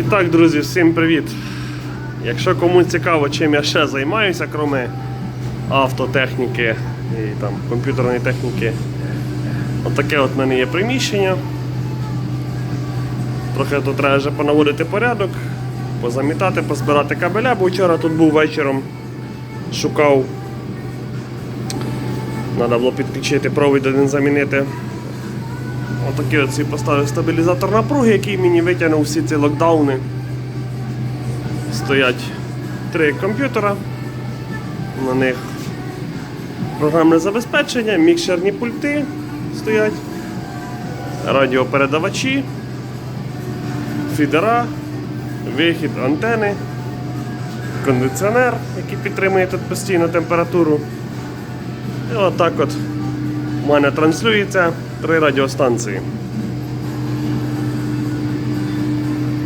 І так, друзі, всім привіт! Якщо комусь цікаво, чим я ще займаюся, крім автотехніки і там, комп'ютерної техніки, отаке от в мене є приміщення. Трохи тут треба вже понаводити порядок, позамітати, позбирати кабеля, бо вчора тут був вечором, шукав. Треба було підключити провід один замінити. Отакий от свій поставив стабілізатор напруги, який мені витягнув всі ці локдауни. Стоять три комп'ютера. На них програмне забезпечення, мікшерні пульти стоять, радіопередавачі, фідера, вихід антени, кондиціонер, який підтримує тут постійну температуру. І отак от мене транслюється три радіостанції.